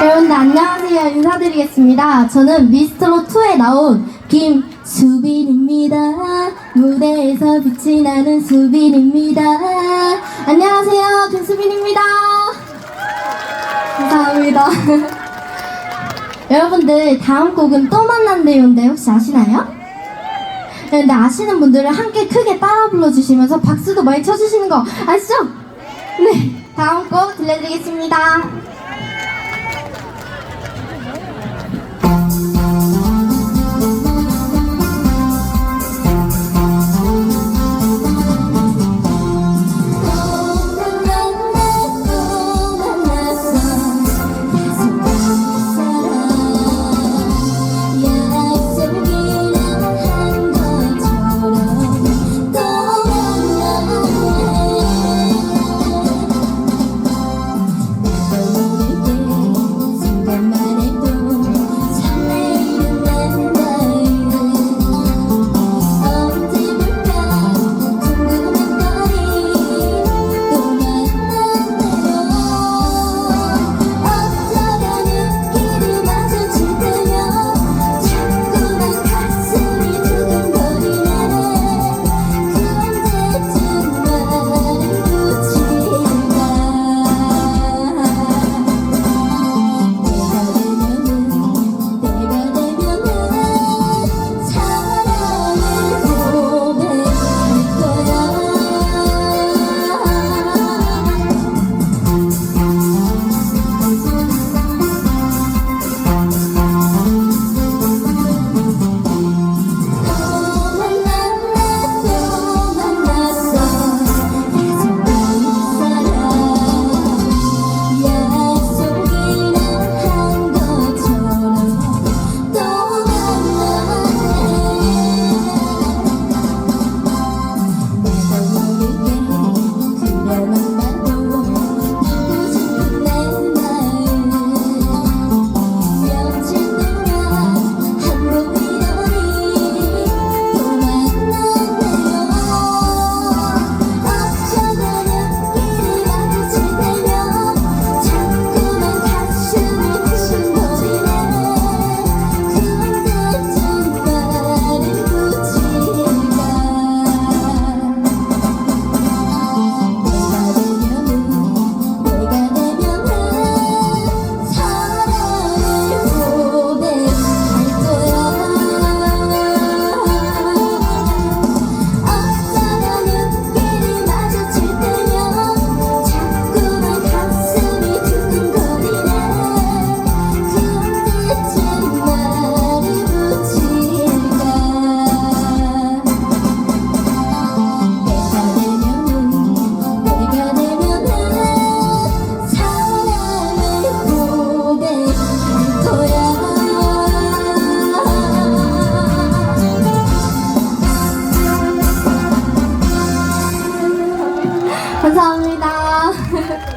여러분들 안녕하세요. 인사드리겠습니다. 저는 미스트로2에 나온 김수빈입니다. 무대에서 빛이 나는 수빈입니다. 안녕하세요. 김수빈입니다. 감사합니다. 여러분들 다음 곡은 또 만난대요인데 혹시 아시나요? 네, 근데 아시는 분들은 함께 크게 따라 불러주시면서 박수도 많이 쳐주시는 거 아시죠? 네, 다음 곡 들려드리겠습니다.